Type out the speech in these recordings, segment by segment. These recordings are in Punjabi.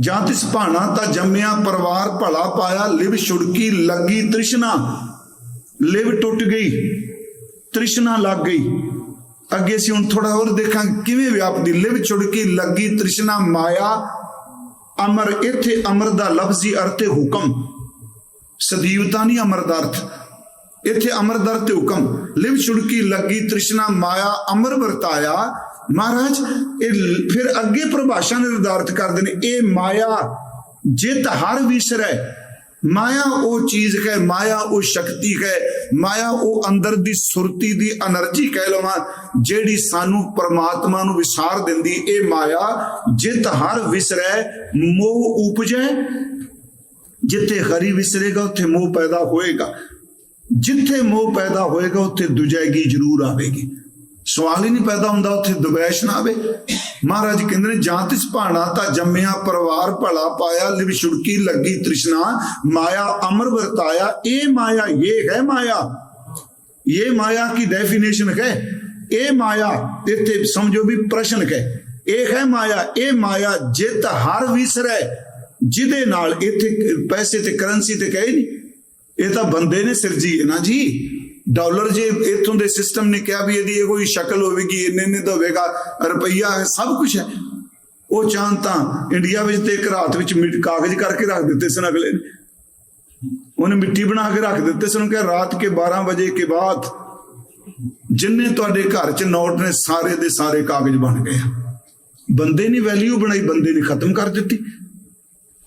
ਜਾਂ ਤਿਸ ਭਾਣਾ ਤਾਂ ਜੰਮਿਆ ਪਰਿਵਾਰ ਭਲਾ ਪਾਇਆ, ਲਿਵ ਛੁੜਕੀ ਲੱਗੀ ਤ੍ਰਿਸ਼ਨਾ। ਲਿਵ ਟੁੱਟ ਗਈ, ਤ੍ਰਿਸ਼ਨਾ ਲੱਗ ਗਈ। ਅੱਗੇ ਅਸੀਂ ਹੁਣ ਥੋੜਾ ਹੋਰ ਦੇਖਾਂ ਕਿਵੇਂ ਵਿਆਪਦੀ ਲਿਵ ਛੁੜਕੀ ਲੱਗੀ ਤ੍ਰਿਸ਼ਨਾ ਮਾਇਆ। ਅਮਰ ਇੱਥੇ ਅਮਰ ਦਾ ਲਫ਼ਜ਼ੀ ਅਰਥ ਹੈ ਹੁਕਮ। ਸਦੀਵਤਾ ਨਹੀਂ ਅਮਰ ਦਾ ਅਰਥ। ਇੱਥੇ ਅਮਰ ਦਾ ਅਰਥ ਹੁਕਮ। ਲਿਵ ਛੁੜਕੀ ਲੱਗੀ ਤ੍ਰਿਸ਼ਨਾ ਮਾਇਆ, ਅਮਰ ਵਰਤਾਇਆ। ਮਹਾਰਾਜ, ਇਹ ਫਿਰ ਅੱਗੇ ਪਰਿਭਾਸ਼ਾ ਨਿਰਧਾਰਤ ਕਰਦੇ ਨੇ, ਇਹ ਮਾਇਆ ਜਿਤ ਹਰ ਵਿਸਰੈ। ਮਾਇਆ ਉਹ ਚੀਜ਼ ਹੈ, ਮਾਇਆ ਉਹ ਸ਼ਕਤੀ ਹੈ, ਮਾਇਆ ਉਹ ਅੰਦਰ ਦੀ ਸੁਰਤੀ ਦੀ એનર્ਜੀ ਕਹਿ ਲਵਾਂ, ਜਿਹੜੀ ਸਾਨੂੰ ਪਰਮਾਤਮਾ ਨੂੰ ਵਿਸਾਰ ਦਿੰਦੀ, ਇਹ ਮਾਇਆ ਜਿਤ ਹਰ ਵਿਸਰੈ, ਮੋਹ ਉਪਜੈ। ਜਿੱਥੇ ਹਰੀ ਵਿਸਰੇਗਾ, ਉੱਥੇ ਮੋਹ ਪੈਦਾ ਹੋਏਗਾ। ਜਿੱਥੇ ਮੋਹ ਪੈਦਾ ਹੋਏਗਾ, ਉੱਥੇ ਦੁਜੈਗੀ ਜ਼ਰੂਰ ਆਵੇਗੀ। ਸਵਾਲ ਹੀ ਨਹੀਂ ਪੈਦਾ ਹੁੰਦਾ, ਉੱਥੇ ਦੁਬੈਸ਼ ਨਾ ਆਵੇ। ਮਹਾਰਾਜ ਕਹਿੰਦੇ ਨੇ, ਜਾਂ ਤਿਸ ਭਾਣਾ ਤਾਂ ਜੰਮਿਆ, ਪਰਿਵਾਰ ਭਲਾ ਪਾਇਆ, ਲਿਵ ਛੁੜਕੀ ਲੱਗੀ ਤ੍ਰਿਸ਼ਨਾ, ਮਾਇਆ ਅਮਰ ਵਰਤਾਇਆ, ਇਹ ਮਾਇਆ, ਇਹ ਹੈ ਮਾਇਆ। ਇਹ ਮਾਇਆ ਕੀ ਡੈਫੀਨੇਸ਼ਨ ਹੈ? ਇਹ ਮਾਇਆ, ਇੱਥੇ ਸਮਝੋ ਵੀ ਪ੍ਰਸ਼ਨ ਹੈ। ਇਹ ਹੈ ਮਾਇਆ, ਇਹ ਮਾਇਆ ਜਿਤ ਹਰ ਵਿਸਰੈ, ਜਿਹਦੇ ਨਾਲ ਇੱਥੇ ਪੈਸੇ ਤੇ ਕਰੰਸੀ ਤੇ ਕਹੇ ਨਹੀਂ ਇਹ ਤਾਂ ਬੰਦੇ ਨੇ ਸਿਰਜੀ ਹੈ ਨਾ ਜੀ। ਡਾਲਰ ਜੇ ਇਥੋਂ ਦੇ ਸਿਸਟਮ ਨੇ ਕਿਹਾ ਵੀ ਇਹਦੀ ਇਹ ਕੋਈ ਸ਼ਕਲ ਹੋਵੇਗੀ, ਇੰਨੇ ਨੇ ਤਾਂ ਹੋਵੇਗਾ, ਰੁਪਈਆ ਹੈ ਸਭ ਕੁਝ ਹੈ। ਉਹ ਚਾਹਨ ਤਾਂ ਇੰਡੀਆ ਵਿੱਚ ਤੇ ਇੱਕ ਰਾਤ ਵਿੱਚ ਕਾਗਜ਼ ਕਰਕੇ ਰੱਖ ਦਿੱਤੇ ਸਨ ਅਗਲੇ ਨੇ। ਉਹਨੇ ਮਿੱਟੀ ਬਣਾ ਕੇ ਰੱਖ ਦਿੱਤੇ ਸਨ ਕਿ ਰਾਤ ਕੇ 12 ਵਜੇ ਕੇ ਬਾਅਦ ਜਿੰਨੇ ਤੁਹਾਡੇ ਘਰ 'ਚ ਨੋਟ ਨੇ, ਸਾਰੇ ਦੇ ਸਾਰੇ ਕਾਗਜ਼ ਬਣ ਗਏ ਬੰਦੇ ਨੇ ਵੈਲਿਊ ਬਣਾਈ, ਬੰਦੇ ਨੇ ਖਤਮ ਕਰ ਦਿੱਤੀ।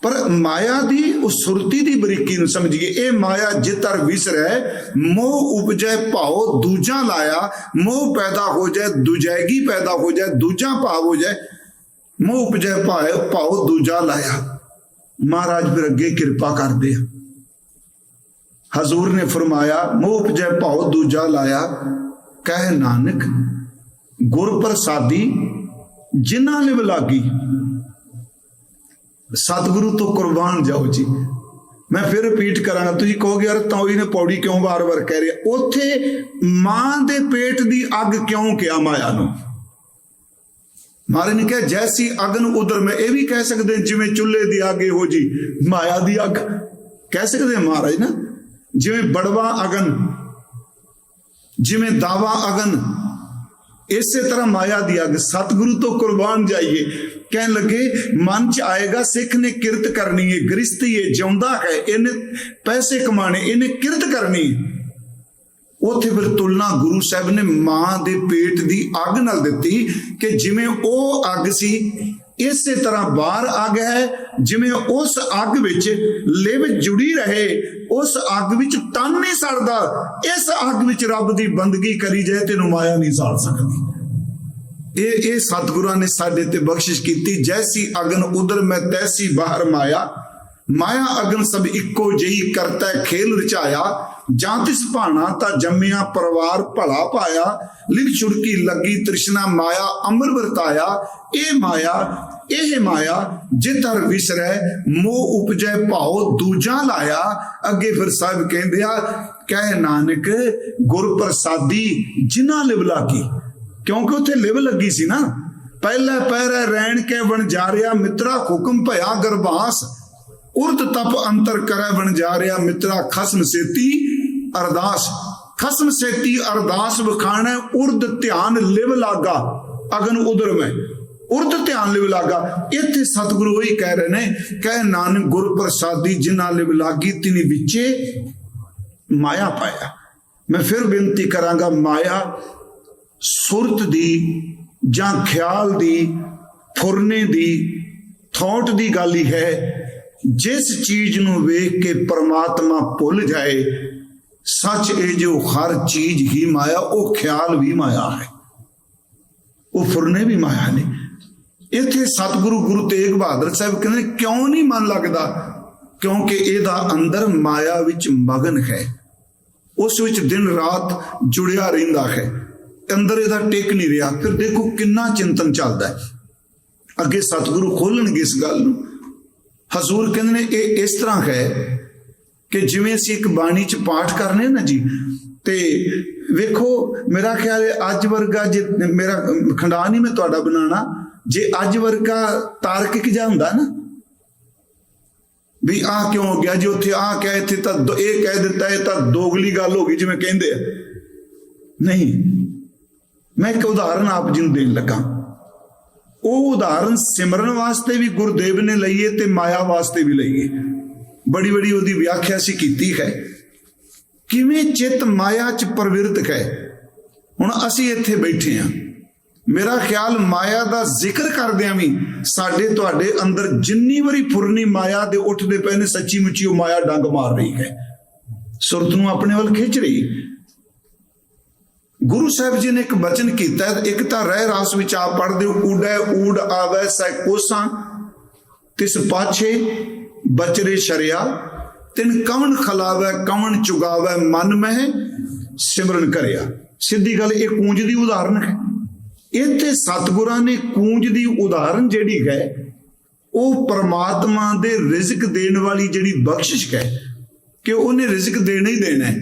ਪਰ ਮਾਇਆ ਦੀ ਉਹ ਸੁਰਤੀ ਦੀ ਬਰੀਕੀ ਨੂੰ ਸਮਝੀਏ। ਇਹ ਮਾਇਆ ਜਿਤਰ ਵਿਸਰੈ, ਮੋਹ ਉਪਜੈ ਭਾਉ, ਦੂਜਾ ਲਾਇਆ, ਮੋਹ ਪੈਦਾ ਹੋ ਜਾਏ, ਦੁਜੈਗੀ ਪੈਦਾ ਹੋ ਜਾਏ, ਦੂਜਾ ਭਾਵ ਹੋ ਜਾਏ, ਮੋਹ ਉਪਜੈ ਭਾਉ ਭਾਉ, ਦੂਜਾ ਲਾਇਆ। ਮਹਾਰਾਜ ਫਿਰ ਅੱਗੇ ਕਿਰਪਾ ਕਰਦੇ ਆ। ਹਜ਼ੂਰ ਨੇ ਫਰਮਾਇਆ, ਮੋਹ ਉਪਜੈ ਭਾਉ, ਦੂਜਾ ਲਾਇਆ। ਕਹਿ ਨਾਨਕ, ਗੁਰ ਪ੍ਰਸਾਦੀ, ਜਿਨ੍ਹਾਂ ਲਿਵ ਲਾਗੀ ਸਤਿਗੁਰੂ ਤੋਂ ਕੁਰਬਾਨ ਜਾਓ ਜੀ। ਮੈਂ ਫਿਰ ਰਿਪੀਟ ਕਰਾਂਗਾ। ਤੁਸੀਂ ਕਹੋਗੇ, ਯਾਰ ਤੌੜੀ ਨੇ ਪੌੜੀ ਕਿਉਂ ਵਾਰ-ਵਾਰ ਕਹਿ ਰਿਹਾ? ਉੱਥੇ ਮਾਂ ਦੇ ਪੇਟ ਦੀ ਅੱਗ ਕਿਉਂ ਕਿਹਾ ਮਾਇਆ ਨੂੰ? ਮਾਰੇ ਨੇ ਕਿਹਾ, ਜੈਸੀ ਅਗਨ ਉਧਰ ਮੈਂ ਇਹ ਵੀ ਕਹਿ ਸਕਦੇ ਜਿਵੇਂ ਚੁੱਲ੍ਹੇ ਦੀ ਅੱਗ ਇਹੋ ਜੀ, ਮਾਇਆ ਦੀ ਅੱਗ। ਕਹਿ ਸਕਦੇ ਹਾਂ ਮਹਾਰਾਜ ਨਾ? ਜਿਵੇਂ ਬੜਵਾ ਅਗਨ, ਜਿਵੇਂ ਦਾਵਾ ਅਗਨ ਇਸੇ ਤਰ੍ਹਾਂ ਮਾਇਆ ਦੀ ਅੱਗ, ਸਤਿਗੁਰੂ ਤੋਂ ਕੁਰਬਾਨ ਜਾਈਏ। ਕਹਿਣ ਲੱਗੇ, ਮਨ ਚ ਆਏਗਾ, ਸਿੱਖ ਨੇ ਕਿਰਤ ਕਰਨੀ ਹੈ ਗ੍ਰਸਤੀ ਹੈ ਜਿਉਂਦਾ ਹੈ, ਇਹਨੇ ਪੈਸੇ ਕਮਾਣੇ ਇਹਨੇ ਕਿਰਤ ਕਰਨੀ। ਹੈ ਉੱਥੇ ਫਿਰ ਤੁਲਨਾ ਗੁਰੂ ਸਾਹਿਬ ਨੇ ਮਾਂ ਦੇ ਪੇਟ ਦੀ ਅੱਗ ਨਾਲ ਦਿੱਤੀ ਕਿ ਜਿਵੇਂ ਉਹ ਅੱਗ ਸੀ ਇਸੇ ਤਰ੍ਹਾਂ ਬਾਹਰ ਅੱਗ ਹੈ, ਜਿਵੇਂ ਉਸ ਅੱਗ ਵਿੱਚ ਲਿਵ ਜੁੜੀ ਰਹੇ, ਉਸ ਅੱਗ ਵਿੱਚ ਤਨ ਨਹੀਂ ਸੜਦਾ, ਇਸ ਅੱਗ ਵਿੱਚ ਰੱਬ ਦੀ ਬੰਦਗੀ ਕਰੀ ਜਾਏ, ਤੈਨੂੰ ਮਾਇਆ ਨਹੀਂ ਸਾੜ ਸਕਦੀ। ਇਹ ਇਹ ਸਤਿਗੁਰਾਂ ਨੇ ਸਾਡੇ ਤੇ ਬਖਸ਼ਿਸ਼ ਕੀਤੀ, ਜੈਸੀ ਅਗਨ ਉਦਰ ਮੈਂ ਤੈਸੀ ਬਾਹਰ ਮਾਇਆ। ਮਾਇਆ ਅਗਨ ਸਭ ਇੱਕੋ ਜਿਹੀ ਕਰਤਾ ਹੈ ਖੇਲ ਰਚਾਇਆ। ਜਾਂ ਤਿਸ ਭਾਣਾ ਤਾਂ ਜੰਮਿਆ, ਪਰਿਵਾਰ ਭਲਾ ਪਾਇਆ। ਲਿਵ ਛੁੜਕੀ ਲੱਗੀ, ਤ੍ਰਿਸ਼ਨਾ ਮਾਇਆ ਅਮਰ ਵਰਤਾਇਆ। ਇਹ ਮਾਇਆ ਇਹ ਮਾਇਆ ਜਿਤਰ ਵਿਸਰੈ, ਮੋਹ ਉਪਜੈ ਭਾਉ, ਦੂਜਾ ਲਾਇਆ। ਅੱਗੇ ਫਿਰ ਸਾਹਿਬ ਕਹਿੰਦੇ ਆ, ਕਹਿ ਨਾਨਕ ਗੁਰ ਪ੍ਰਸਾਦੀ ਜਿਨ੍ਹਾਂ ਲਿਵ ਲਾਗੀ। ਕਿਉਂਕਿ ਉੱਥੇ ਲਿਵ ਲੱਗੀ ਸੀ ਨਾ। ਪਹਿਲਾ ਪਹਿਰਾ ਰਹਿਣ ਕੇ ਬਣ ਜਾ ਰਿਹਾ, ਮਿੱਤਰਾ ਹੁਕਮ ਭਇਆ ਗਰਭਾਸ ਉਰਤ ਤਪ ਅੰਤਰ ਕਰੈ ਬਣ ਜਾ ਰਿਹਾ, ਮਿੱਤਰਾ ਖਸਮ ਸੇਤੀ ਅਰਦਾਸ। ਖਸਮ ਸੇਤੀ ਅਰਦਾਸ ਵਿਖਾਣਾ, ਉਰਦ ਧਿਆਨ ਲਿਵ ਲਾਗਾ। ਅਗਨ ਉਦਰ ਮੈਂ। ਉਰਦ ਧਿਆਨ ਲਿਵ ਲਾਗਾ। ਇੱਥੇ ਸਤਿਗੁਰੂ ਉਹੀ ਕਹਿ ਰਹੇ ਨੇ, ਕਹਿ ਨਾਨਕ ਗੁਰ ਪ੍ਰਸਾਦੀ ਜਿਨ੍ਹਾਂ ਲਿਵ ਲਾਗੀ, ਤਿਨੀ ਵਿੱਚੇ ਮਾਇਆ ਪਾਇਆ। ਮੈਂ ਫਿਰ ਬੇਨਤੀ ਕਰਾਂਗਾ, ਮਾਇਆ ਸੁਰਤ ਦੀ ਜਾਂ ਖਿਆਲ ਦੀ, ਫੁਰਨੇ ਦੀ, ਥੌਟ ਦੀ ਗੱਲ ਹੀ ਹੈ, ਜਿਸ ਚੀਜ਼ ਨੂੰ ਵੇਖ ਕੇ ਪਰਮਾਤਮਾ ਭੁੱਲ ਜਾਏ, ਸੱਚ ਇਹ ਜੋ ਹਰ ਚੀਜ਼ ਹੀ ਮਾਇਆ, ਉਹ ਖਿਆਲ ਵੀ ਮਾਇਆ ਹੈ। ਉਹ ਫੁਰਨੇ ਵੀ ਮਾਇਆ ਨੇ। ਇੱਥੇ ਸਤਿਗੁਰੂ ਗੁਰੂ ਤੇਗ ਬਹਾਦਰ ਸਾਹਿਬ ਕਹਿੰਦੇ ਕਿਉਂ ਨਹੀਂ ਮਨ ਲੱਗਦਾ? ਕਿਉਂਕਿ ਇਹਦਾ ਅੰਦਰ ਮਾਇਆ ਵਿੱਚ ਮਗਨ ਹੈ। ਉਸ ਵਿੱਚ ਦਿਨ ਰਾਤ ਜੁੜਿਆ ਰਹਿੰਦਾ ਹੈ। ਅੰਦਰ ਇਹਦਾ ਟਿਕ ਨਹੀਂ ਰਿਹਾ। ਫਿਰ ਦੇਖੋ ਕਿੰਨਾ ਚਿੰਤਨ ਚੱਲਦਾ ਹੈ। ਅੱਗੇ ਸਤਿਗੁਰੂ ਖੋਲਣਗੇ ਇਸ ਗੱਲ ਨੂੰ। ਹਜ਼ੂਰ ਕਹਿੰਦੇ ਨੇ, ਇਹ ਇਸ ਤਰ੍ਹਾਂ ਹੈ ਕਿ ਜਿਵੇਂ ਅਸੀਂ ਇੱਕ ਬਾਣੀ ਚ ਪਾਠ ਕਰਨੇ ਨਾ ਜੀ, ਤੇ ਵੇਖੋ, ਮੇਰਾ ਖਿਆਲ ਹੈ ਅੱਜ ਵਰਗਾ ਜੇ ਮੇਰਾ ਖੰਡਾ ਨਹੀਂ ਮੈਂ ਤੁਹਾਡਾ ਬਣਾਣਾ ਜੇ ਅੱਜ ਵਰਗਾ ਤਾਰਕਿਕ ਜਿਹਾ ਹੁੰਦਾ ਨਾ? ਵੀ ਆਹ ਕਿਉਂ ਹੋ ਗਿਆ? ਜੀ ਉੱਥੇ ਆਹ ਕਹਿ, ਇੱਥੇ ਤਾਂ ਦੋ- ਇਹ ਕਹਿ ਦਿੱਤਾ, ਇਹ ਤਾਂ ਦੋਗਲੀ ਗੱਲ ਹੋ ਗਈ ਜਿਵੇਂ ਕਹਿੰਦੇ ਆ। ਨਹੀਂ। ਮੈਂ ਇੱਕ ਉਦਾਹਰਨ ਆਪ ਜੀ ਨੂੰ ਦੇਣ ਲੱਗਾ। ਉਹ ਉਦਾਹਰਨ ਸਿਮਰਨ ਵਾਸਤੇ ਵੀ ਗੁਰਦੇਵ ਨੇ ਲਈਏ ਤੇ ਮਾਇਆ ਵਾਸਤੇ ਵੀ ਲਈਏ। ਬੜੀ ਬੜੀ ਉਹਦੀ ਵਿਆਖਿਆ ਸੀ ਕੀਤੀ ਹੈ। ਕਿਵੇਂ ਚਿੱਤ ਮਾਇਆ ਚ ਪ੍ਰਵਿਰਤ ਹੈ? ਹੁਣ ਅਸੀਂ ਇੱਥੇ ਬੈਠੇ ਹਾਂ। ਮੇਰਾ ਖਿਆਲ ਮਾਇਆ ਦਾ ਜ਼ਿਕਰ ਕਰਦਿਆਂ ਵੀ ਸਾਡੇ ਤੁਹਾਡੇ ਅੰਦਰ ਜਿੰਨੀ ਵਾਰੀ ਫੁਰਨੀ ਮਾਇਆ ਦੇ ਉੱਠਦੇ ਪਏ ਨੇ, ਸੱਚੀ ਮੁੱਚੀ ਉਹ ਮਾਇਆ ਡੰਗ ਮਾਰ ਰਹੀ ਹੈ। ਸੁਰਤ ਨੂੰ ਆਪਣੇ ਵੱਲ ਖਿੱਚ ਰਹੀ। ਗੁਰੂ ਸਾਹਿਬ ਜੀ ਨੇ ਇੱਕ ਬਚਨ ਕੀਤਾ ਇੱਕ ਤਾਂ ਰਹਿ ਰਾਸ ਵਿੱਚ ਆਪ ਪੜਦੇ ਊੜੈ ਊੜ ਆਵੈ ਸੈ ਕੋਸਾਂ। ਤਿਸ ਪਾਛੇ ਬਚਰੇ ਸ਼ਰਿਆ, ਤਿਨ ਕਵਣ ਖਲਾਵੈ, ਕਵਣ ਚੁਗਾਵੈ, ਮਨ ਮਹਿ ਸਿਮਰਨ ਕਰਿਆ। ਸਿੱਧੀ ਗੱਲ ਇਹ ਕੂੰਜ ਦੀ ਉਦਾਹਰਨ ਹੈ। ਇੱਥੇ ਸਤਿਗੁਰਾਂ ਨੇ ਕੂੰਜ ਦੀ ਉਦਾਹਰਨ ਜਿਹੜੀ ਹੈ, ਉਹ ਪਰਮਾਤਮਾ ਦੇ ਰਿਜ਼ਕ ਦੇਣ ਵਾਲੀ ਜਿਹੜੀ ਬਖਸ਼ਿਸ਼ ਹੈ, ਕਿ ਉਹਨੇ ਰਿਜ਼ਕ ਦੇਣਾ ਹੀ ਦੇਣਾ ਹੈ।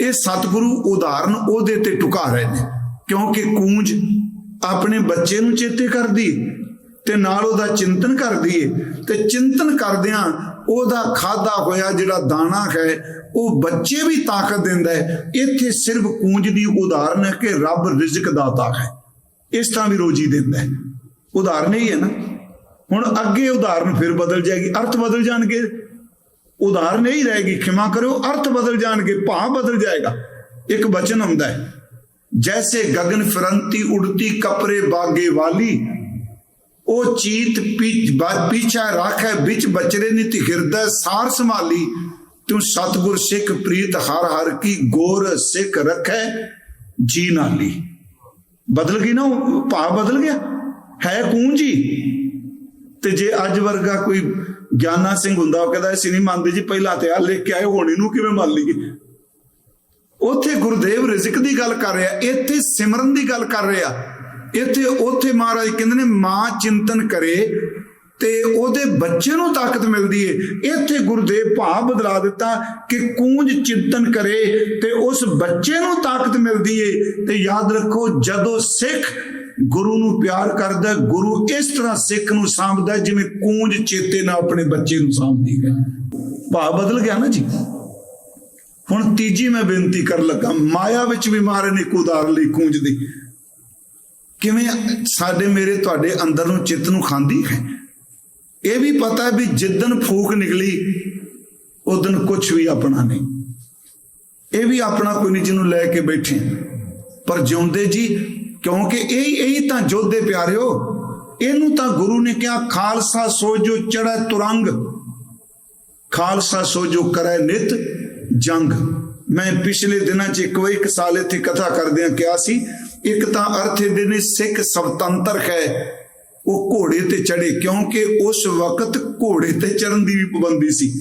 ਇਹ ਸਤਿਗੁਰੂ ਉਦਾਹਰਨ ਉਹਦੇ ਤੇ ਟੁਕਾ ਰਹੇ ਨੇ, ਕਿਉਂਕਿ ਕੂੰਜ ਆਪਣੇ ਬੱਚੇ ਨੂੰ ਚੇਤੇ ਕਰਦੀ ਹੈ ਤੇ ਨਾਲ ਉਹਦਾ ਚਿੰਤਨ ਕਰਦੀ ਏ ਤੇ ਚਿੰਤਨ ਕਰਦਿਆਂ ਉਹਦਾ ਖਾਦਾ ਹੋਇਆ ਜਿਹੜਾ ਦਾਣਾ ਹੈ, ਉਹ ਬੱਚੇ ਵੀ ਤਾਕਤ ਦਿੰਦਾ ਹੈ। ਇੱਥੇ ਸਿਰਫ ਕੂੰਜ ਦੀ ਉਦਾਹਰਨ ਹੈ ਕਿ ਰੱਬ ਰਿਜ਼ਕ ਦਾਤਾ ਹੈ। ਇਸ ਤਰ੍ਹਾਂ ਵੀ ਰੋਜੀ ਦਿੰਦਾ ਹੈ। ਉਦਾਹਰਨ ਹੀ ਹੈ ਨਾ, ਹੁਣ ਅੱਗੇ ਉਦਾਹਰਨ ਫਿਰ ਬਦਲ ਜਾਏਗੀ, ਅਰਥ ਬਦਲ ਜਾਣਗੇ। ਉਦਾਹਰਨ ਹੀ ਰਹੇਗੀ, ਖਿਮਾ ਕਰੋ ਅਰਥ ਬਦਲ ਜਾਣਗੇ, ਭਾਵ ਬਦਲ ਜਾਏਗਾ। ਇੱਕ ਬਚਨ ਹੁੰਦਾ ਹੈ, ਜੈਸੇ ਗगन ਫਰੰਤੀ ਉੜਤੀ ਕਪਰੇ ਬਾਗੇ ਵਾਲੀ, ਉਹ ਚੀਤ ਪੀਛ ਬਾ- ਪੀਛਾ ਰਾਖੈ, ਵਿੱਚ ਬਚਰੇ ਨਿਤ ਹਿਰਦੈ, ਸਾਰ ਸੰਭਾਲੀ। ਤੂੰ ਸਤਗੁਰ ਸਿੱਖ ਪ੍ਰੀਤ ਹਰ ਹਰ ਕੀ, ਗੋਰ ਸਿੱਖ ਰੱਖੈ, ਜੀ ਨਾਲੀ। ਬਦਲ ਗਈ ਨਾ ਭਾਵ ਬਦਲ ਗਿਆ। ਹੈ ਕੂੰਜੀ ਤੇ ਜੇ ਅੱਜ ਵਰਗਾ ਕੋਈ ਗਿਆਨਾ ਸਿੰਘ ਹੁੰਦਾ, ਉਹ ਕਹਿੰਦਾ, ਅਸੀਂ ਨਹੀਂ ਮੰਨਦੇ ਜੀ, ਪਹਿਲਾਂ ਤੇ ਆ ਲਿਖ ਕੇ ਆਏ, ਹੁਣ ਇਹਨੂੰ ਕਿਵੇਂ ਮੰਨ ਲਈਏ? ਉੱਥੇ ਗੁਰਦੇਵ ਰਿਜ਼ਕ ਦੀ ਗੱਲ ਕਰ ਰਿਹਾ, ਇੱਥੇ ਸਿਮਰਨ ਦੀ ਗੱਲ ਕਰ ਰਿਹਾ। ਇੱਥੇ, ਉੱਥੇ ਮਹਾਰਾਜ ਕਹਿੰਦੇ ਨੇ, ਮਾਂ ਚਿੰਤਨ ਕਰੇ ਤੇ ਉਹਦੇ ਬੱਚੇ ਨੂੰ ਤਾਕਤ ਮਿਲਦੀ ਏ। ਇੱਥੇ ਗੁਰਦੇਵ ਭਾਵ ਬਦਲਾ ਦਿੱਤਾ ਕਿ ਕੂੰਜ ਚਿੰਤਨ ਕਰੇ ਤੇ ਉਸ ਬੱਚੇ ਨੂੰ ਤਾਕਤ ਮਿਲਦੀ ਏ। ਤੇ ਯਾਦ ਰੱਖੋ, ਜਦੋਂ ਸਿੱਖ ਗੁਰੂ ਨੂੰ ਪਿਆਰ ਕਰਦਾ, ਗੁਰੂ ਇਸ ਤਰ੍ਹਾਂ ਸਿੱਖ ਨੂੰ ਸਾਂਭਦਾ ਜਿਵੇਂ ਕੂੰਜ ਚੇਤੇ ਨਾਲ ਆਪਣੇ ਬੱਚੇ ਨੂੰ ਸਾਂਭਦੀ ਹੈ। ਭਾਵ ਬਦਲ ਗਿਆ ਨਾ ਜੀ। ਹੁਣ ਤੀਜੀ ਮੈਂ ਬੇਨਤੀ ਕਰਨ ਲੱਗਾ, ਮਾਇਆ ਵਿੱਚ ਵੀ ਮਾਰੇ ਨੇ ਇੱਕ ਉਦਾਹਰਨ ਲਈ ਕੂੰਜ ਦੀ। ਕਿਵੇਂ ਸਾਡੇ ਮੇਰੇ ਤੁਹਾਡੇ ਅੰਦਰ ਨੂੰ ਚਿੱਤ ਨੂੰ ਖਾਂਦੀ ਹੈ? ਇਹ ਵੀ ਪਤਾ ਵੀ ਜਿੱਦਨ ਫੂਕ ਨਿਕਲੀ ਉਦਨ ਕੁਝ ਵੀ ਆਪਣਾ ਨਹੀਂ। ਇਹ ਵੀ ਆਪਣਾ ਕੋਈ ਨਹੀਂ ਜਿਹਨੂੰ ਲੈ ਕੇ ਬੈਠੇ। ਪਰ ਜਿਉਂਦੇ ਜੀ, ਕਿਉਂਕਿ ਇਹ ਇਹ ਤਾਂ ਜੋਧੇ ਪਿਆਰਿਓ, ਇਹਨੂੰ ਤਾਂ ਗੁਰੂ ਨੇ ਕਿਹਾ, ਖਾਲਸਾ ਸੋਜੋ ਚੜੈ ਤੁਰੰਗ, ਖਾਲਸਾ ਸੋਜੋ ਕਰੈ ਨਿਤ ਜੰਗ। ਮੈਂ ਪਿਛਲੇ ਦਿਨਾਂ 'ਚ ਇੱਕ ਵਾਰ ਇੱਕ ਸਾਲ ਇੱਥੇ ਕਥਾ ਕਰਦਿਆਂ ਕਿਹਾ ਸੀ, ਇੱਕ ਤਾਂ ਅਰਥ ਇਹਦੇ ਨੇ ਸਿੱਖ ਸਵਤੰਤਰ ਹੈ ਉਹ ਘੋੜੇ ਤੇ ਚੜੇ ਕਿਉਂਕਿ ਉਸ ਵਕਤ ਘੋੜੇ ਤੇ ਚੜਨ ਦੀ ਵੀ ਪਾਬੰਦੀ ਸੀ।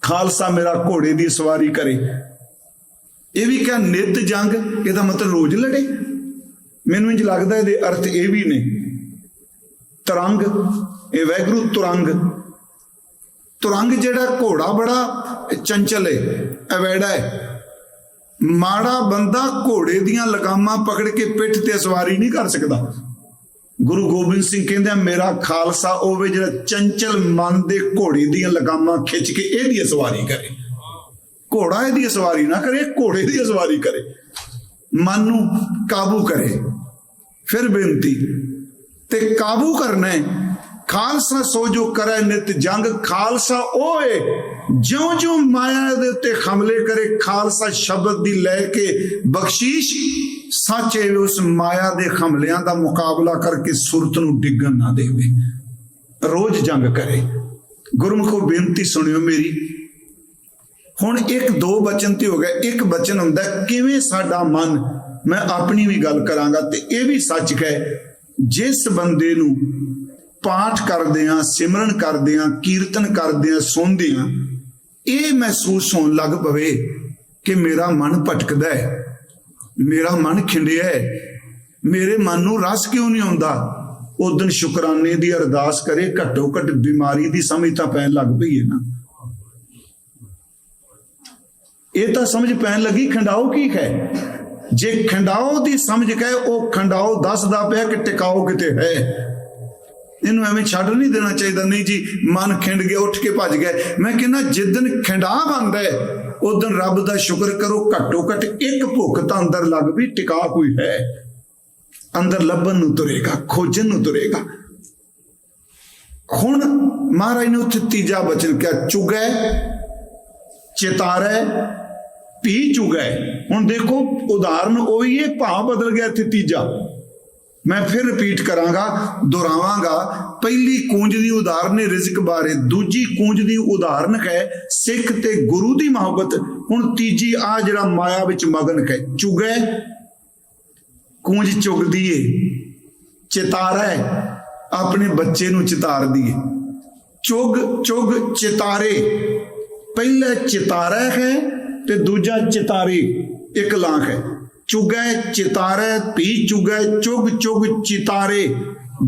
ਖਾਲਸਾ ਮੇਰਾ ਘੋੜੇ ਦੀ ਸਵਾਰੀ ਕਰੇ। ਇਹ ਵੀ ਕਿਹਾ, ਨਿਤ ਜੰਗ, ਇਹਦਾ ਮਤਲਬ ਰੋਜ਼ ਲੜੇ। ਮੈਨੂੰ ਇੰਜ ਲੱਗਦਾ ਇਹਦੇ ਅਰਥ ਇਹ ਵੀ ਨੇ। ਤਰੰਗ, ਇਹ ਵੈਗਰੂ ਤੁਰੰਗ। ਤੁਰੰਗ ਜਿਹੜਾ ਘੋੜਾ ਬੜਾ ਚੰਚਲ ਹੈ ਅਵੈੜਾ ਹੈ ਮਾੜਾ ਬੰਦਾ ਘੋੜੇ ਦੀਆਂ ਲਗਾਮਾਂ ਪਕੜ ਕੇ ਪਿੱਠ ਤੇ ਸਵਾਰੀ ਨਹੀਂ ਕਰ ਸਕਦਾ। ਗੁਰੂ ਗੋਬਿੰਦ ਸਿੰਘ ਕਹਿੰਦੇ ਮੇਰਾ ਖਾਲਸਾ ਹੋਵੇ ਜਿਹੜਾ ਚੰਚਲ ਮਨ ਦੇ ਘੋੜੇ ਦੀਆਂ ਲਗਾਮਾਂ ਖਿੱਚ ਕੇ ਇਹਦੀ ਸਵਾਰੀ ਕਰੇ। ਘੋੜਾ ਇਹਦੀ ਸਵਾਰੀ ਨਾ ਕਰੇ, ਘੋੜੇ ਦੀ ਸਵਾਰੀ ਕਰੇ। ਮਨ ਨੂੰ ਕਾਬੂ ਕਰੇ। ਫਿਰ ਬੇਨਤੀ, ਤੇ ਕਾਬੂ ਕਰਨਾ ਖਾਲਸਾ ਸੋ ਜੋ ਕਰੇ ਨਿਤ ਜੰਗ, ਖਾਲਸਾ ਉਹ ਏ ਜਿਉਂ ਜਿਉਂ ਮਾਇਆ ਦੇ ਉੱਤੇ ਹਮਲੇ ਕਰੇ, ਖਾਲਸਾ ਸ਼ਬਦ ਦੀ ਲੈ ਕੇ ਬਖਸ਼ੀਸ਼ ਸੱਚ ਇਹ ਉਸ ਮਾਇਆ ਦੇ ਹਮਲਿਆਂ ਦਾ ਮੁਕਾਬਲਾ ਕਰਕੇ ਸੁਰਤ ਨੂੰ ਡਿੱਗਣ ਨਾ ਦੇਵੇ। ਰੋਜ਼ ਜੰਗ ਕਰੇ। ਗੁਰਮੁਖੋ ਬੇਨਤੀ ਸੁਣਿਓ ਮੇਰੀ। ਹੁਣ ਇੱਕ ਦੋ ਬਚਨ ਤੇ ਹੋ ਗਿਆ। ਇੱਕ ਬਚਨ ਹੁੰਦਾ, ਕਿਵੇਂ ਸਾਡਾ ਮਨ? ਮੈਂ ਆਪਣੀ ਵੀ ਗੱਲ ਕਰਾਂਗਾ ਤੇ ਇਹ ਵੀ ਸੱਚ ਹੈ ਜਿਸ ਬੰਦੇ ਨੂੰ ਪਾਠ ਕਰਦੇ ਆ, ਸਿਮਰਨ ਕਰਦੇ ਆ, ਕੀਰਤਨ ਕਰਦੇ ਆ ਸੁਣਦੇ ਆ, ਇਹ ਮਹਿਸੂਸ ਹੋਣ ਲੱਗ ਪਵੇ ਕਿ ਮੇਰਾ ਮਨ ਭਟਕਦਾ ਹੈ। ਮੇਰਾ ਮਨ ਖਿੰਡਿਆ ਹੈ। ਮੇਰੇ ਮਨ ਨੂੰ ਰਸ ਕਿਉਂ ਨਹੀਂ ਆਉਂਦਾ? ਉਸ ਦਿਨ ਸ਼ੁਕਰਾਨੇ ਦੀ ਅਰਦਾਸ ਕਰੇ, ਘੱਟੋ ਘੱਟ ਬਿਮਾਰੀ ਦੀ ਸਮਝ ਤਾਂ ਪੈਣ ਲੱਗ ਪਈ ਹੈ ਨਾ। ਇਹ ਤਾਂ ਸਮਝ ਪੈਣ ਲੱਗੀ, ਖੰਡਾਓ ਕੀ ਹੈ? ਜੇ ਖੰਡਾਓ ਦੀ ਸਮਝ ਕਹੇ, ਉਹ ਖੰਡਾਓ ਦੱਸਦਾ ਪਿਆ ਕਿ ਟਿਕਾਓ ਕਿਤੇ ਹੈ। ਇਹਨੂੰ ਐਵੇਂ ਛੱਡ ਨਹੀਂ ਦੇਣਾ ਚਾਹੀਦਾ। ਨਹੀਂ ਜੀ, ਮਨ ਖਿੰਡ ਗਿਆ, ਉੱਠ ਕੇ ਭੱਜ ਗਿਆ। ਮੈਂ ਕਹਿੰਦਾ ਜਿੱਦਨ ਖਿੰਡਾ ਬੰਦਾ ਹੈ ਉਦੋਂ ਰੱਬ ਦਾ ਸ਼ੁਕਰ ਕਰੋ, ਘੱਟੋ ਘੱਟ ਇੱਕ ਭੁੱਖ ਤਾਂ ਅੰਦਰ ਲੱਗ ਵੀ ਟਿਕਾ ਕੋਈ ਹੈ। ਅੰਦਰ ਲੱਭਣ ਨੂੰ ਤੁਰੇਗਾ, ਖੋਜਣ ਨੂੰ ਤੁਰੇਗਾ। ਹੁਣ ਮਹਾਰਾਜ ਨੇ ਉੱਥੇ ਤੀਜਾ ਬਚਨ ਕਿਹਾ, ਚੁਗੈ, ਚਿਤਾਰੈ ਪੀ ਚੁਗੈ। ਹੁਣ ਦੇਖੋ, ਉਦਾਹਰਨ ਉਹੀ ਹੈ, ਭਾਵ ਬਦਲ ਗਿਆ ਇੱਥੇ ਤੀਜਾ। ਮੈਂ ਫਿਰ ਰਿਪੀਟ ਕਰਾਂਗਾ, ਦੁਹਰਾਵਾਂਗਾ। ਪਹਿਲੀ ਕੂੰਜ ਦੀ ਉਦਾਹਰਨ ਹੈ ਰਿਜ਼ਕ ਬਾਰੇ, ਦੂਜੀ ਕੂੰਜ ਦੀ ਉਦਾਹਰਨ ਹੈ ਸਿੱਖ ਤੇ ਗੁਰੂ ਦੀ ਮੁਹੱਬਤ। ਹੁਣ ਤੀਜੀ ਆ ਜਿਹੜਾ ਮਾਇਆ ਵਿੱਚ ਮਗਨ ਹੈ, ਚੁਗੈ ਕੂੰਜ ਚੁਗਦੀ ਏ, ਚਿਤਾਰਾ ਆਪਣੇ ਬੱਚੇ ਨੂੰ ਚਿਤਾਰਦੀ ਏ। ਚੁਗ ਚੁਗ ਚਿਤਾਰੇ, ਪਹਿਲਾ ਚਿਤਾਰਾ ਹੈ ਤੇ ਦੂਜਾ ਚਿਤਾਰੇ ਇੱਕ ਲਾਂਖ ਹੈ। ਚੁਗੈ ਚਿਤਾਰੇ ਪੀ ਚੁਗੈ ਚੁਗ ਚੁਗ ਚਿਤਾਰੇ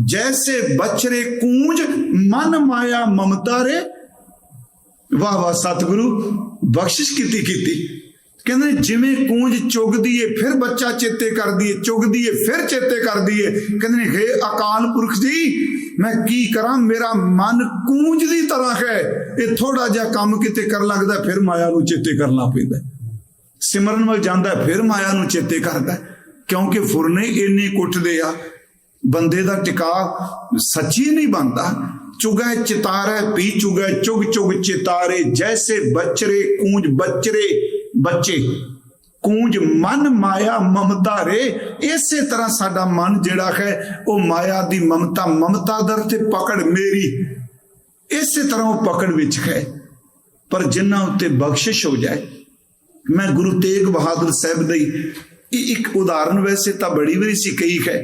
ਜੈਸੇ ਬਚਰੇ ਕੂੰਜ ਮਨ ਮਾਇਆ ਮਮਤਾ ਰੇ ਵਾਹ ਵਾਹ ਸਤਿਗੁਰੂ ਬਖਸ਼ਿਸ਼ ਕੀਤੀ ਕੀਤੀ ਕਹਿੰਦੇ ਜਿਵੇਂ ਕੂੰਜ ਚੁਗਦੀ ਏ ਫਿਰ ਬੱਚਾ ਚੇਤੇ ਕਰਦੀ ਏ ਚੁਗਦੀ ਏ ਫਿਰ ਚੇਤੇ ਕਰਦੀ ਏ ਕਹਿੰਦੇ ਨੇ ਹੇ ਅਕਾਲ ਪੁਰਖ ਜੀ ਮੈਂ ਕੀ ਕਰਾਂ ਮੇਰਾ ਮਨ ਕੂੰਜ ਦੀ ਤਰ੍ਹਾਂ ਹੈ ਇਹ ਥੋੜਾ ਜਿਹਾ ਕੰਮ ਕਿਤੇ ਕਰਨ ਲੱਗਦਾ ਫਿਰ ਮਾਇਆ ਨੂੰ ਚੇਤੇ ਕਰਨਾ ਪੈਂਦਾ ਸਿਮਰਨ ਵੱਲ ਜਾਂਦਾ ਫਿਰ ਮਾਇਆ ਨੂੰ ਚੇਤੇ ਕਰਦਾ ਕਿਉਂਕਿ ਫੁਰਨੇ ਇੰਨੇ ਕੁੱਟਦੇ ਆ, ਬੰਦੇ ਦਾ ਟਿਕਾ ਸੱਚੀ ਨਹੀਂ ਬਣਦਾ। ਚੁਗੈ ਚਿਤਾਰੇ, ਪੀ ਚੁਗੈ ਚੁਗ ਚੁਗ ਚਿਤਾਰੇ, ਜੈਸੇ ਬਚਰੇ ਕੂੰਜ ਬਚਰੇ ਬੱਚੇ। ਕੂੰਜ ਮਨ ਮਾਇਆ ਮਮਤਾ ਰੇ ਇਸੇ ਤਰ੍ਹਾਂ ਸਾਡਾ ਮਨ ਜਿਹੜਾ ਹੈ, ਉਹ ਮਾਇਆ ਦੀ ਮਮਤਾ ਮਮਤਾ ਦਰ ਤੇ ਪਕੜ ਮੇਰੀ। ਇਸੇ ਤਰ੍ਹਾਂ ਉਹ ਪਕੜ ਵਿੱਚ ਹੈ। ਪਰ ਜਿਨ੍ਹਾਂ ਉੱਤੇ ਬਖਸ਼ਿਸ਼ ਹੋ ਜਾਏ ਮੈਂ ਗੁਰੂ ਤੇਗ ਬਹਾਦਰ ਸਾਹਿਬ ਦੀ ਇਹ ਇੱਕ ਉਦਾਹਰਨ ਵੈਸੇ ਤਾਂ ਬੜੀ ਵਾਰੀ ਸੀ ਕਈ ਹੈ।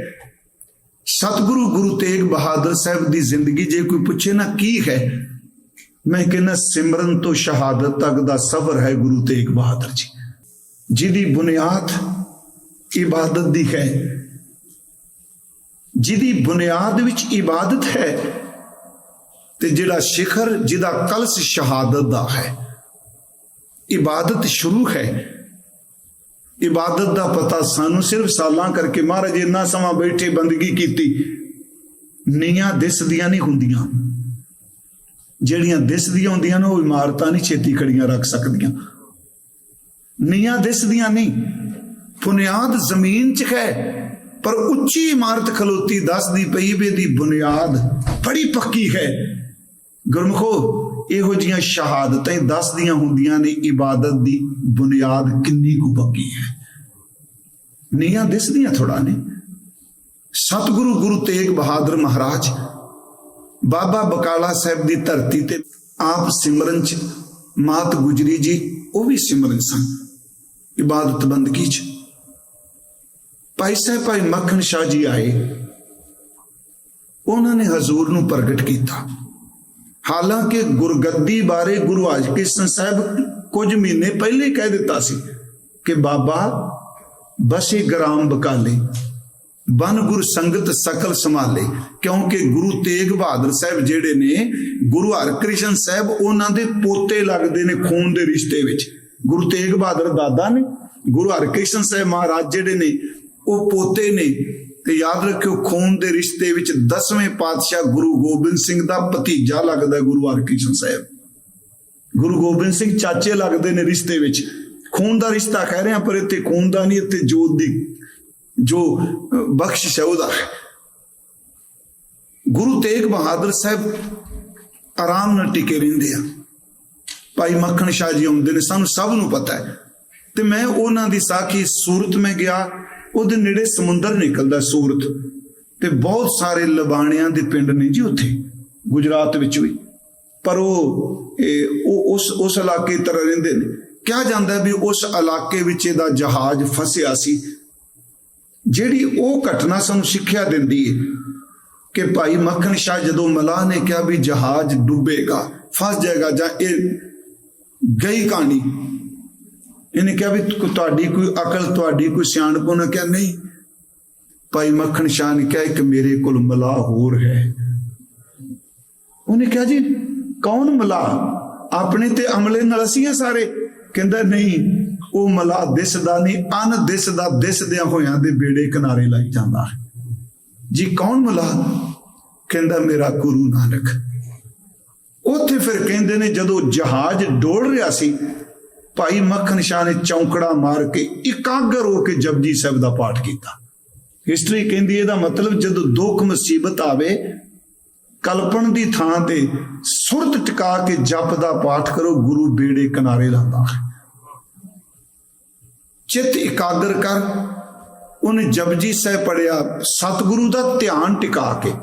ਸਤਿਗੁਰੂ ਗੁਰੂ ਤੇਗ ਬਹਾਦਰ ਸਾਹਿਬ ਦੀ ਜ਼ਿੰਦਗੀ ਜੇ ਕੋਈ ਪੁੱਛੇ ਨਾ ਕੀ ਹੈ, ਮੈਂ ਕਹਿੰਦਾ ਸਿਮਰਨ ਤੋਂ ਸ਼ਹਾਦਤ ਤੱਕ ਦਾ ਸਫ਼ਰ ਹੈ ਗੁਰੂ ਤੇਗ ਬਹਾਦਰ ਜੀ। ਜਿਹਦੀ ਬੁਨਿਆਦ ਇਬਾਦਤ ਦੀ ਹੈ, ਜਿਹਦੀ ਬੁਨਿਆਦ ਵਿੱਚ ਇਬਾਦਤ ਹੈ ਤੇ ਜਿਹੜਾ ਸਿਖਰ, ਜਿਹਦਾ ਕਲਸ ਸ਼ਹਾਦਤ ਦਾ ਹੈ। ਇਬਾਦਤ ਸ਼ੁਰੂ ਹੈ। ਇਬਾਦਤ ਦਾ ਪਤਾ ਸਾਨੂੰ ਸਿਰਫ ਸਾਲਾਂ ਕਰਕੇ ਮਹਾਰਾਜ ਇੰਨਾ ਸਮਾਂ ਬੈਠੇ ਬੰਦਗੀ ਕੀਤੀ। ਨੀਆਂ ਦਿਸਦੀਆਂ ਨਹੀਂ ਹੁੰਦੀਆਂ। ਜਿਹੜੀਆਂ ਦਿਸਦੀਆਂ ਹੁੰਦੀਆਂ ਨੇ ਉਹ ਇਮਾਰਤਾਂ ਨਹੀਂ ਛੇਤੀ ਖੜੀਆਂ ਰੱਖ ਸਕਦੀਆਂ। ਨੀਆਂ ਦਿਸਦੀਆਂ ਨਹੀਂ। ਬੁਨਿਆਦ ਜ਼ਮੀਨ 'ਚ ਹੈ, ਪਰ ਉੱਚੀ ਇਮਾਰਤ ਖਲੋਤੀ ਦੱਸਦੀ ਪਈ ਵੀ ਦੀ ਬੁਨਿਆਦ ਬੜੀ ਪੱਕੀ ਹੈ। ਗੁਰਮਖੋ ਇਹੋ ਜੀਆਂ ਸ਼ਹਾਦਤਾਂ ਦੱਸਦੀਆਂ ਹੁੰਦੀਆਂ ਨੇ ਇਬਾਦਤ ਦੀ ਬੁਨਿਆਦ ਕਿੰਨੀ ਕੁ ਪੱਕੀ ਹੈ। ਨੀਆਂ ਦਿਸਦੀਆਂ ਥੋੜਾ ਨੇ। ਸਤਿਗੁਰੂ ਗੁਰੂ ਤੇਗ ਬਹਾਦਰ ਮਹਾਰਾਜ ਬਾਬਾ ਬਕਾਲਾ ਸਾਹਿਬ ਦੀ ਧਰਤੀ ਤੇ ਆਪ ਸਿਮਰਨ ਚ ਮਾਤ ਗੁਜਰੀ ਜੀ, ਉਹ ਵੀ ਸਿਮਰਨ ਸਨ। ਇਬਾਦਤ ਬੰਦਗੀ ਚ। ਭਾਈ ਸਾਹਿਬ, ਭਾਈ ਮੱਖਣ ਸ਼ਾਹ ਜੀ ਆਏ। ਉਹਨਾਂ ਨੇ ਹਜ਼ੂਰ ਨੂੰ ਪ੍ਰਗਟ ਕੀਤਾ। ਹਾਲਾਂਕਿ ਗੁਰਗੱਦੀ ਬਾਰੇ ਗੁਰੂ ਹਰਕ੍ਰਿਸ਼ਨ ਸਾਹਿਬ ਕੁਝ ਮਹੀਨੇ ਪਹਿਲੇ ਹੀ ਕਹਿ ਦਿੱਤਾ ਸੀ ਕਿ ਬਾਬਾ ਬਸੇ ਗ੍ਰਾਮ ਬਕਾਲੇ ਬਨ ਗੁਰ ਸੰਗਤ ਸਕਲ ਸੰਭਾਲੇ, ਕਿਉਂਕਿ ਗੁਰੂ ਤੇਗ ਬਹਾਦਰ ਸਾਹਿਬ ਜਿਹੜੇ ਨੇ, ਗੁਰੂ ਹਰਕ੍ਰਿਸ਼ਨ ਸਾਹਿਬ ਉਹਨਾਂ ਦੇ ਪੋਤੇ ਲੱਗਦੇ ਨੇ ਖੂਨ ਦੇ ਰਿਸ਼ਤੇ ਵਿੱਚ। ਗੁਰੂ ਤੇਗ ਬਹਾਦਰ ਦਾਦਾ ਨੇ, ਗੁਰੂ ਹਰਕ੍ਰਿਸ਼ਨ ਸਾਹਿਬ ਮਹਾਰਾਜ ਜਿਹੜੇ ਨੇ, ਉਹ ਪੋਤੇ ਨੇ ਤੇ ਯਾਦ ਰੱਖਿਓ, ਖੂਨ ਦੇ ਰਿਸ਼ਤੇ ਵਿੱਚ 10ਵੇਂ ਪਾਤਸ਼ਾਹ ਗੁਰੂ ਗੋਬਿੰਦ ਸਿੰਘ ਦਾ ਭਤੀਜਾ ਲੱਗਦਾ ਗੁਰੂ ਹਰਕ੍ਰਿਸ਼ਨ ਸਾਹਿਬ। ਗੁਰੂ ਗੋਬਿੰਦ ਸਿੰਘ ਚਾਚੇ ਲੱਗਦੇ ਨੇ ਰਿਸ਼ਤੇ ਵਿੱਚ। ਖੂਨ ਦਾ ਰਿਸ਼ਤਾ ਕਹਿ ਰਹੇ ਆ ਪਰ ਇੱਥੇ ਖੂਨ ਦਾ ਨਹੀਂ, ਇੱਥੇ ਜੋਤ ਦੀ ਜੋ ਬਖਸ਼ਿਸ਼ ਹੈ ਉਹਦਾ। ਗੁਰੂ ਤੇਗ ਬਹਾਦਰ ਸਾਹਿਬ ਆਰਾਮ ਨਾਲ ਟਿਕੇ ਰਹਿੰਦੇ ਆ। ਭਾਈ ਮੱਖਣ ਸ਼ਾਹ ਜੀ ਆਉਂਦੇ ਨੇ, ਸਾਨੂੰ ਸਭ ਨੂੰ ਪਤਾ ਹੈ। ਤੇ ਮੈਂ ਉਹਨਾਂ ਦੀ ਸਾਖੀ ਸੂਰਤ ਮੈਂ ਗਿਆ ਉਹਦੇ ਨੇੜੇ ਸਮੁੰਦਰ ਨਿਕਲਦਾ ਸੂਰਤ। ਤੇ ਬਹੁਤ ਸਾਰੇ ਲਬਾਣਿਆਂ ਦੇ ਪਿੰਡ ਨੇ ਜੀ ਉੱਥੇ, ਗੁਜਰਾਤ ਵਿੱਚ ਵੀ। ਪਰ ਉਹ ਉਸ ਉਸ ਇਲਾਕੇ ਤਰ੍ਹਾਂ ਰਹਿੰਦੇ ਨੇ। ਕਿਹਾ ਜਾਂਦਾ ਵੀ ਉਸ ਇਲਾਕੇ ਵਿੱਚ ਇਹਦਾ ਜਹਾਜ਼ ਫਸਿਆ ਸੀ। ਜਿਹੜੀ ਉਹ ਘਟਨਾ ਸਾਨੂੰ ਸਿੱਖਿਆ ਦਿੰਦੀ ਹੈ ਕਿ ਭਾਈ ਮੱਖਣ ਸ਼ਾਹ ਜਦੋਂ ਮਲਾਹ ਨੇ ਕਿਹਾ ਵੀ ਜਹਾਜ਼ ਡੁੱਬੇਗਾ, ਫਸ ਜਾਏਗਾ ਜਾਂ ਇਹ ਗਈ ਕਹਾਣੀ ਇਹਨੇ ਕਿਹਾ ਵੀ ਤੁਹਾਡੀ ਕੋਈ ਅਕਲ, ਤੁਹਾਡੀ ਕੋਈ ਸਿਆਣਪ ਉਹਨੇ ਕਿਹਾ, ਨਹੀਂ। ਭਾਈ ਮੱਖਣ ਸ਼ਾਹ ਨੇ ਕਿਹਾ, ਇੱਕ ਮੇਰੇ ਕੋਲ ਮਲਾਹ ਹੋਰ ਹੈ। ਉਹਨੇ ਕਿਹਾ ਜੀ, ਕੌਣ ਮਲਾਹ? ਆਪਣੇ ਤੇ ਅਮਲੇ ਨਾਲ ਅਸੀਂ ਆ ਸਾਰੇ। ਕਹਿੰਦਾ, ਨਹੀਂ, ਉਹ ਮਲਾਹ ਦਿਸਦਾ ਨਹੀਂ, ਅਨ ਦਿਸਦਾ, ਦਿਸਦਿਆਂ ਹੋਇਆਂ ਦੇ ਬੇੜੇ ਕਿਨਾਰੇ ਲਾਈ ਜਾਂਦਾ ਜੀ, ਕੌਣ ਮਲਾਹ? ਕਹਿੰਦਾ, ਮੇਰਾ ਗੁਰੂ ਨਾਨਕ। ਉੱਥੇ ਫਿਰ ਕਹਿੰਦੇ ਨੇ, ਜਦੋਂ ਜਹਾਜ਼ ਡੋਲ ਰਿਹਾ ਸੀ ਭਾਈ ਮੱਖਣ ਸ਼ਾਹ ਨੇ ਚੌਂਕੜਾ ਮਾਰ ਕੇ ਇਕਾਗਰ ਹੋ ਕੇ ਜਪਜੀ ਸਾਹਿਬ ਦਾ ਪਾਠ ਕੀਤਾ। ਹਿਸਟਰੀ ਕਹਿੰਦੀ ਇਹਦਾ ਮਤਲਬ ਜਦੋਂ ਦੁੱਖ ਮੁਸੀਬਤ ਆਵੇ ਕਲਪਨ ਦੀ ਥਾਂ ਤੇ ਸੁਰਤ ਟਿਕਾ ਕੇ ਜਪ ਦਾ ਪਾਠ ਕਰੋ, ਗੁਰੂ ਬੇੜੇ ਕਿਨਾਰੇ ਲਾਉਂਦਾ ਚਿੱਤ ਇਕਾਗਰ ਕਰ, ਉਹਨੇ ਜਪਜੀ ਸਾਹਿਬ ਪੜਿਆ ਸਤਿਗੁਰੂ ਦਾ ਧਿਆਨ ਟਿਕਾ ਕੇ।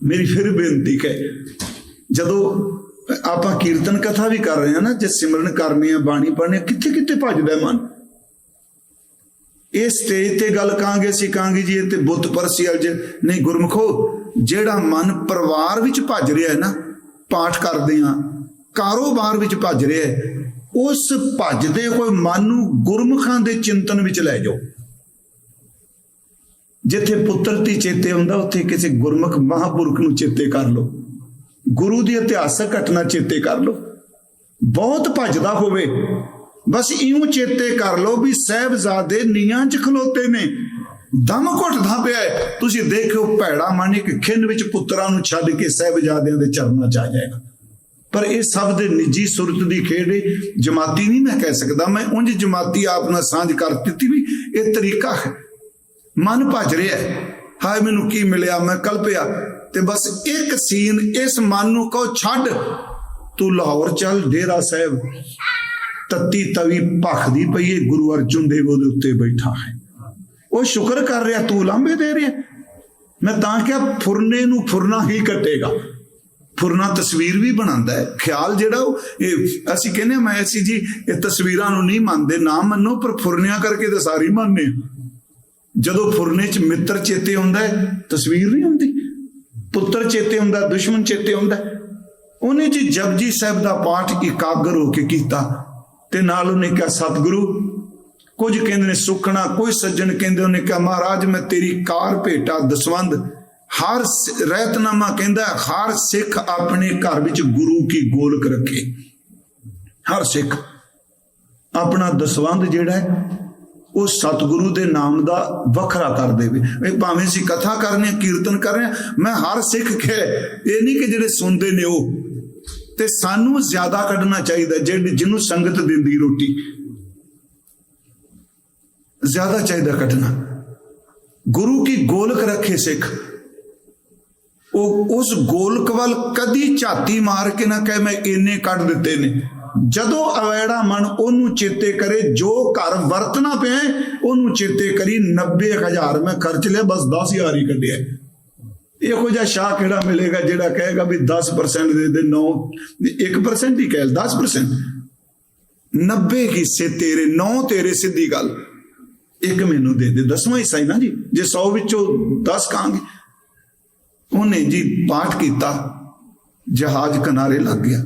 ਮੇਰੀ ਫਿਰ ਬੇਨਤੀ ਹੈ, ਜਦੋਂ ਆਪਾਂ ਕੀਰਤਨ ਕਥਾ ਵੀ ਕਰ ਰਹੇ ਹਾਂ ਨਾ, ਜੇ ਸਿਮਰਨ ਕਰਨੀ ਆ ਬਾਣੀ ਪੜ੍ਹਨੀ ਕਿੱਥੇ ਕਿੱਥੇ ਭੱਜਦਾ ਮਨ? ਇਹ ਸਟੇਜ ਤੇ ਗੱਲ ਕਾਂਗੇ ਅਸੀਂ ਕਾਂਗੇ ਜੀ, ਇਹ ਤੇ ਬੁੱਤ ਪਰਸੀ ਅਜ ਨਹੀਂ ਗੁਰਮਖੋ, ਜਿਹੜਾ ਮਨ ਪਰਿਵਾਰ ਵਿੱਚ ਭੱਜ ਰਿਹਾ ਹੈ ਨਾ, ਪਾਠ ਕਰਦੇ ਆ ਕਾਰੋਬਾਰ ਵਿੱਚ ਭੱਜ ਰਿਹਾ ਹੈ, ਉਸ ਭੱਜਦੇ ਹੋਏ ਮਨ ਨੂੰ ਗੁਰਮੁਖਾਂ ਦੇ ਚਿੰਤਨ ਵਿੱਚ ਲੈ ਜਾਓ। ਜਿੱਥੇ ਪੁੱਤਰ ਦੀ ਚੇਤੇ ਹੁੰਦਾ, ਉੱਥੇ ਕਿਸੇ ਗੁਰਮੁਖ ਮਹਾਪੁਰਖ ਨੂੰ ਚੇਤੇ ਕਰ ਲਓ। ਗੁਰੂ ਦੀ ਇਤਿਹਾਸਕ ਘਟਨਾ ਚੇਤੇ ਕਰ ਲਓ। ਬਹੁਤ ਭੱਜਦਾ ਹੋਵੇ। ਬਸ ਇਉਂ ਚੇਤੇ ਕਰ ਲਓ ਵੀ ਸਹਿਬਜ਼ਾਦੇ ਨੀਆਂ 'ਚ ਖਲੋਤੇ ਨੇ। ਦਮ ਘੁੱਟਦਾ ਪਿਆ ਹੈ। ਤੁਸੀਂ ਦੇਖਿਓ ਭੈੜਾ ਮਨ ਇੱਕ ਖਿੰਨ ਵਿੱਚ ਪੁੱਤਰਾਂ ਨੂੰ ਛੱਡ ਕੇ ਸਹਿਬਜ਼ਾਦਿਆਂ ਦੇ ਚਰਨਾਂ 'ਚ ਆ ਜਾਏਗਾ। ਪਰ ਇਹ ਸਭ ਦੇ ਨਿੱਜੀ ਸੁਰਤ ਦੀ ਖੇਡ ਹੈ ਜਮਾਤੀ ਨਹੀਂ ਮੈਂ ਕਹਿ ਸਕਦਾ। ਮੈਂ ਉਂਝ ਜਮਾਤੀ ਆਪ ਨਾਲ ਸਾਂਝ ਕਰ ਦਿੱਤੀ ਵੀ ਇਹ ਤਰੀਕਾ ਹੈ। ਮਨ ਭੱਜ ਰਿਹਾ ਹੈ। ਹਾਏ, ਮੈਨੂੰ ਕੀ ਮਿਲਿਆ? ਮੈਂ ਕਲਪਿਆ ਤੇ ਬਸ ਇੱਕ ਸੀਨ ਇਸ ਮਨ ਨੂੰ ਕਹੋ ਛੱਡ ਤੂੰ ਲਾਹੌਰ ਚੱਲ ਡੇਰਾ ਸਾਹਿਬ। ਤੱਤੀ ਤਵੀ ਭਖਦੀ ਪਈ ਏ ਗੁਰੂ ਅਰਜੁਨ ਦੇਵ ਉਹਦੇ ਉੱਤੇ ਬੈਠਾ ਹੈ। ਉਹ ਸ਼ੁਕਰ ਕਰ ਰਿਹਾ ਤੂੰ ਲਾਂਬੇ ਦੇ ਰਿਹਾ। ਮੈਂ ਤਾਂ ਕਿਹਾ ਫੁਰਨੇ ਨੂੰ ਫੁਰਨਾ ਹੀ ਕੱਟੇਗਾ। ਫੁਰਨਾ ਤਸਵੀਰ ਵੀ ਬਣਾਉਂਦਾ ਹੈ। ਖਿਆਲ ਜਿਹੜਾ ਉਹ ਇਹ ਅਸੀਂ ਕਹਿੰਦੇ ਹਾਂ, ਮੈਂ ਅਸੀਂ ਜੀ ਇਹ ਤਸਵੀਰਾਂ ਨੂੰ ਨਹੀਂ ਮੰਨਦੇ ਨਾ ਮੰਨੋ ਪਰ ਫੁਰਨਿਆਂ ਕਰਕੇ ਤਾਂ ਸਾਰੀ ਮੰਨਦੇ ਜਦੋਂ ਫੁਰਨੇ 'ਚ ਮਿੱਤਰ ਚੇਤੇ ਹੁੰਦਾ ਹੈ ਤਸਵੀਰ ਨਹੀਂ ਹੁੰਦੀ। ਪੁੱਤਰ ਚੇਤੇ ਹੁੰਦਾ, ਦੁਸ਼ਮਣ ਚੇਤੇ ਹੁੰਦਾ। ਉਹਨੇ ਜੀ ਜਪਜੀ ਸਾਹਿਬ ਦਾ ਪਾਠ ਇਕਾਗਰ ਹੋ ਕੇ ਕੀਤਾ ਤੇ ਨਾਲ ਉਹਨੇ ਕਿਹਾ, ਸਤਿਗੁਰੂ, ਕੁਝ ਕਹਿੰਦੇ ਨੇ ਸੁਖਣਾ ਕੋਈ ਸੱਜਣ ਕਹਿੰਦੇ, ਉਹਨੇ ਕਿਹਾ, ਮਹਾਰਾਜ, ਮੈਂ ਤੇਰੀ ਕਾਰ ਭੇਟਾ ਦਸਵੰਦ ਹਰ ਰਹਿਤਨਾਮਾ ਕਹਿੰਦਾ, ਹਰ ਸਿੱਖ ਆਪਣੇ ਘਰ ਵਿੱਚ ਗੁਰੂ ਕੀ ਗੋਲਕ ਰੱਖੇ। ਹਰ ਸਿੱਖ ਆਪਣਾ ਦਸਵੰਦ ਜਿਹੜਾ ਹੈ ਉਹ ਸਤਿਗੁਰੂ ਦੇ ਨਾਮ ਦਾ ਵੱਖਰਾ ਕਰ ਦੇਵੇ। ਇਹ ਭਾਵੇਂ ਅਸੀਂ ਕਥਾ ਕਰਨੇ ਕੀਰਤਨ ਕਰ ਰਹੇ ਮੈਂ ਹਰ ਸਿੱਖ ਕਹੇ ਇਹ ਨਹੀਂ ਕਿ ਜਿਹੜੇ ਸੁਣਦੇ ਨੇ ਉਹ। ਤੇ ਸਾਨੂੰ ਜ਼ਿਆਦਾ ਕੱਢਣਾ ਚਾਹੀਦਾ, ਜਿਹੜੀ ਜਿਹਨੂੰ ਸੰਗਤ ਦਿੰਦੀ ਰੋਟੀ। ਜ਼ਿਆਦਾ ਚਾਹੀਦਾ ਕੱਢਣਾ। ਗੁਰੂ ਕੀ ਗੋਲਕ ਰੱਖੇ ਸਿੱਖ? ਉਹ ਉਸ ਗੋਲਕ ਵੱਲ ਕਦੀ ਝਾਤੀ ਮਾਰ ਕੇ ਨਾ ਕਹੇ, ਮੈਂ ਇੰਨੇ ਕੱਢ ਦਿੱਤੇ ਨੇ। ਜਦੋਂ ਅਵੈੜਾ ਮਨ ਉਹਨੂੰ ਚੇਤੇ ਕਰੇ, ਜੋ ਘਰ ਵਰਤਣਾ ਪਿਆ, ਉਹਨੂੰ ਚੇਤੇ ਕਰੀ 90000 ਮੈਂ ਖਰਚ ਲਿਆ, ਬਸ 10000 ਹੀ ਕੱਢਿਆ। ਇਹੋ ਜਿਹਾ ਸ਼ਾਹ ਕਿਹੜਾ ਮਿਲੇਗਾ ਜਿਹੜਾ ਕਹੇਗਾ ਵੀ 10% ਦੇ ਦੇ 9 1% ਹੀ ਕਹਿ 10% 90 ਹਿੱਸੇ ਤੇਰੇ 9 ਤੇਰੇ ਸਿੱਧੀ ਗੱਲ। ਇੱਕ ਮੈਨੂੰ ਦੇ ਦੇ, ਦਸਵਾਂ ਹਿੱਸਾ ਹੀ ਨਾ ਜੀ, ਜੇ 100 ਵਿੱਚੋਂ 10 ਕਾਂਗੇ ਉਹਨੇ ਜੀ ਪਾਠ ਕੀਤਾ, ਜਹਾਜ਼ ਕਿਨਾਰੇ ਲੱਗ ਗਿਆ।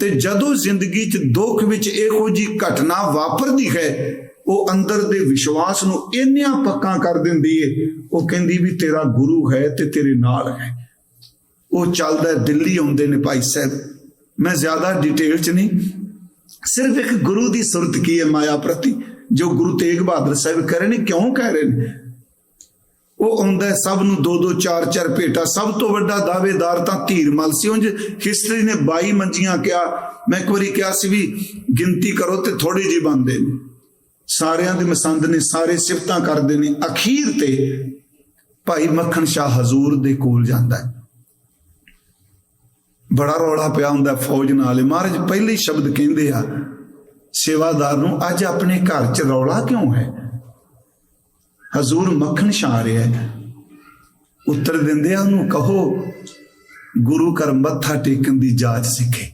ਤੇ ਜਦੋਂ ਜ਼ਿੰਦਗੀ 'ਚ ਦੁੱਖ ਵਿੱਚ ਇਹੋ ਜੀ ਘਟਨਾ ਵਾਪਰਦੀ ਹੈ, ਉਹ ਅੰਦਰ ਦੇ ਵਿਸ਼ਵਾਸ ਨੂੰ ਇੰਨਿਆਂ ਪੱਕਾ ਕਰ ਦਿੰਦੀ ਏ, ਉਹ ਕਹਿੰਦੀ ਵੀ ਤੇਰਾ ਗੁਰੂ ਹੈ ਤੇ ਤੇਰੇ ਨਾਲ ਹੈ। ਉਹ ਚੱਲਦਾ ਦਿੱਲੀ ਆਉਂਦੇ ਨੇ ਭਾਈ ਸਾਹਿਬ। ਮੈਂ ਜ਼ਿਆਦਾ ਡਿਟੇਲ 'ਚ ਨਹੀਂ। ਸਿਰਫ ਇੱਕ ਗੁਰੂ ਦੀ ਸੁਰਤ ਕੀ ਹੈ ਮਾਇਆ ਪ੍ਰਤੀ, ਜੋ ਗੁਰੂ ਤੇਗ ਬਹਾਦਰ ਸਾਹਿਬ ਕਹਿ ਰਹੇ ਨੇ, ਕਿਉਂ ਕਹਿ ਰਹੇ ਨੇ? ਉਹ ਆਉਂਦਾ ਸਭ ਨੂੰ ਦੋ ਦੋ ਚਾਰ ਚਾਰ ਭੇਟਾ। ਸਭ ਤੋਂ ਵੱਡਾ ਦਾਅਵੇਦਾਰ ਤਾਂ ਧੀਰਮਲ ਸੀ ਉਂਝ ਹਿਸਟਰੀ ਨੇ 22 ਮੰਜੀਆਂ ਕਿਹਾ। ਮੈਂ ਇੱਕ ਵਾਰੀ ਕਿਹਾ ਸੀ ਵੀ ਗਿਣਤੀ ਕਰੋ ਤੇ ਥੋੜੀ ਜੀ ਬੰਦੇ ਨੇ। ਸਾਰਿਆਂ ਦੇ ਮਸੰਦ ਨੇ, ਸਾਰੇ ਸਿਫਤਾਂ ਕਰਦੇ ਨੇ। ਅਖੀਰ ਤੇ ਭਾਈ ਮੱਖਣ ਸ਼ਾਹ ਹਜ਼ੂਰ ਦੇ ਕੋਲ ਜਾਂਦਾ ਹੈ। ਬੜਾ ਰੌਲਾ ਪਿਆ ਹੁੰਦਾ ਫੌਜ ਨਾਲ। ਮਹਾਰਾਜ, ਪਹਿਲੇ ਸ਼ਬਦ ਕਹਿੰਦੇ ਆ, ਸੇਵਾਦਾਰ ਨੂੰ, ਅੱਜ ਆਪਣੇ ਘਰ 'ਚ ਰੌਲਾ ਕਿਉਂ ਹੈ? ਹਜ਼ੂਰ ਮੱਖਣ ਛਾ ਰਿਹਾ ਹੈ। ਉੱਤਰ ਦਿੰਦੇ ਆ ਉਹਨੂੰ, ਕਹੋ, ਗੁਰੂ ਘਰ ਮੱਥਾ ਟੇਕਣ ਦੀ ਜਾਚ ਸਿੱਖੇ।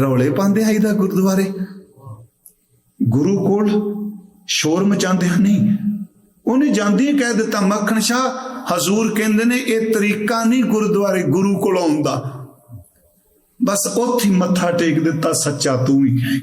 ਰੌਲੇ ਪਾਉਂਦੇ ਆਈਦਾ ਗੁਰਦੁਆਰੇ। ਗੁਰੂ ਕੋਲ ਸ਼ੋਰ ਮਚਾਉਂਦੇ ਨਹੀਂ। ਉਹਨੇ ਜਾਂਦੀ ਕਹਿ ਦਿੱਤਾ, ਮੱਖਣ ਸ਼ਾਹ ਹਜ਼ੂਰ ਕਹਿੰਦੇ ਨੇ, ਇਹ ਤਰੀਕਾ ਨਹੀਂ ਗੁਰਦੁਆਰੇ ਗੁਰੂ ਕੋਲ ਆਉਂਦਾ। ਬਸ ਉੱਥੇ ਮੱਥਾ ਟੇਕ ਦਿੱਤਾ, ਸੱਚਾ ਤੂੰ ਹੀ।